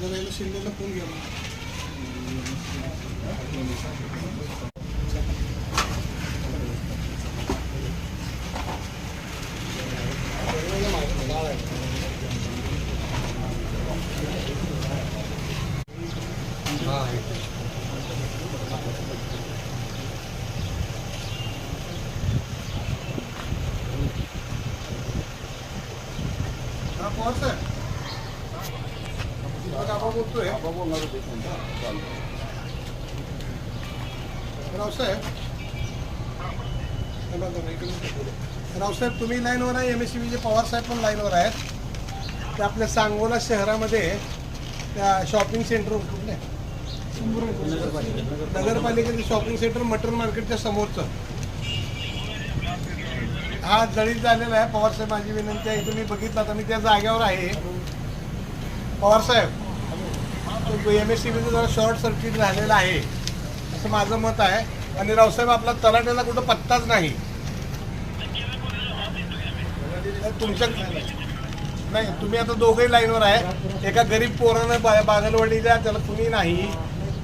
जरा याला शिंदेला फोन घ्या मग. पवार साहेब. आबा बोलतोय रावसाहेब थांबा जरा इकडे. रावसाहेब तुम्ही लाईनवर आहे एम एस सी बीचे पवार साहेब पण लाईनवर आहेत ते आपल्या सांगोला शहरामध्ये त्या शॉपिंग सेंटर कुठले नगरपालिकेचं शॉपिंग सेंटर मटन मार्केटच्या समोरचं हा जळीत झालेला आहे. पवार साहेब माझी विनंती आहे तुम्ही बघितला तर मी त्या जागेवर आहे. पवार साहेब एम एस सी बीचं जरा शॉर्ट सर्किट झालेलं आहे. असं माझं मत आहे. आणि रावसाहेब आपला तलाट्याला कुठं पत्ताच नाही. तुमच्या नाही तुम्ही आता दोघंही लाईनवर आहे. एका गरीब पोरानं बा बागलवाडीला त्याला कुणी नाही.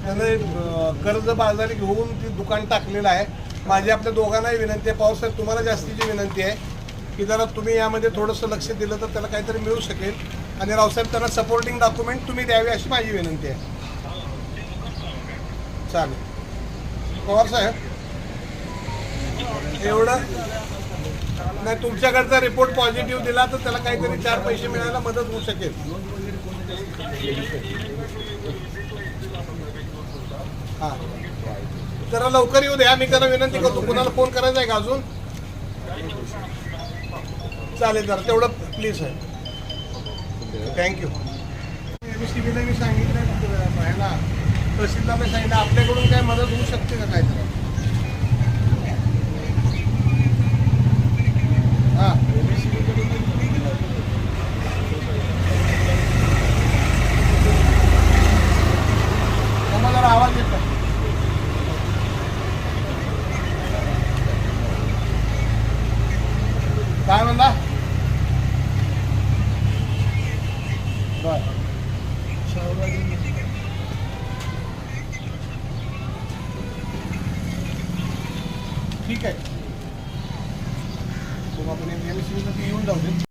त्यानं कर्ज बाजारी घेऊन ती दुकान टाकलेलं आहे. माझी आपल्या दोघांनाही विनंती आहे. पावसाहेब तुम्हाला जास्तीची विनंती आहे की जरा तुम्ही यामध्ये थोडंसं लक्ष दिलं तर त्याला काहीतरी मिळू शकेल. आणि रावसाहेब त्यांना सपोर्टिंग डॉक्युमेंट तुम्ही द्यावे अशी माझी विनंती आहे. चालेल. पवार साहेब. एवढं? नाही तुमच्याकडचा रिपोर्ट पॉझिटिव्ह दिला तर त्याला काहीतरी चार पैसे मिळायला मदत होऊ शकेल. हां. जरा लवकर येऊ द्या. मी त्याला विनंती करतो. कुणाला फोन करायचा आहे का अजून? चालेल जरा तेवढं प्लीज आहे. थँक्यू एमएससीबीला मी सांगितलं ह्याला तहसीलदारला सांगितलं आपल्याकडून काय मदत होऊ शकते का काय तर हां मला जरा आवाज येतो काय म्हणला बर ठीक आहे. मग आपण एम सी येऊन जाऊ दे